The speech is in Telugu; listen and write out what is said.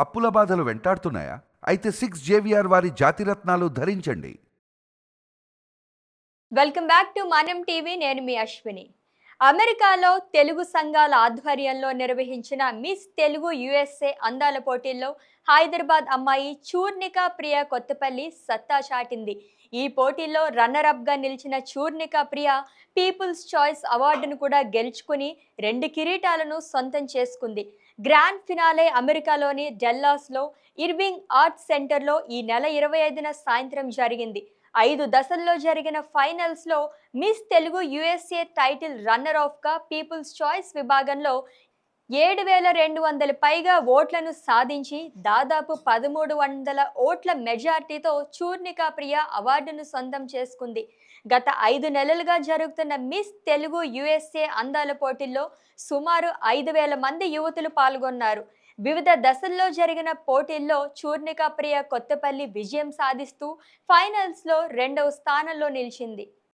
అప్పుల బాధలు వెంటాడుతున్నాయా? అయితే సిక్స్ జేవిఆర్ వారి జాతిరత్నాలు ధరించండి. Welcome back to Manam TV నేను మీ అశ్విని. అమెరికాలో తెలుగు సంఘాల ఆధ్వర్యంలో నిర్వహించిన మిస్ తెలుగు యుఎస్ఏ అందాల పోటీల్లో హైదరాబాద్ అమ్మాయి చూర్ణిక ప్రియ కొత్తపల్లి సత్తా చాటింది. ఈ పోటీల్లో రన్నర్ నిలిచిన చూర్ణిక ప్రియ పీపుల్స్ చాయిస్ అవార్డును కూడా గెలుచుకుని రెండు కిరీటాలను సొంతం చేసుకుంది. గ్రాండ్ ఫినాలే అమెరికాలోని డెల్లాస్లో ఇర్వింగ్ ఆర్ట్స్ సెంటర్లో ఈ నెల ఇరవై ఐదున సాయంత్రం జరిగింది. ఐదు దశల్లో జరిగిన ఫైనల్స్లో miss Telugu USA title runner ఆఫ్గా people's choice విభాగంలో ఏడు వేల రెండు వందల పైగా ఓట్లను సాధించి దాదాపు పదమూడు వందల ఓట్ల మెజార్టీతో చూర్ణికా ప్రియ అవార్డును సొంతం చేసుకుంది. గత ఐదు నెలలుగా జరుగుతున్న మిస్ తెలుగు యుఎస్ఏ అందాల పోటీల్లో సుమారు ఐదు వేల మంది యువతులు పాల్గొన్నారు. వివిధ దశల్లో జరిగిన పోటీల్లో చూర్నికా ప్రియ కొత్తపల్లి విజయం సాధిస్తూ ఫైనల్స్లో రెండవ స్థానంలో నిలిచింది.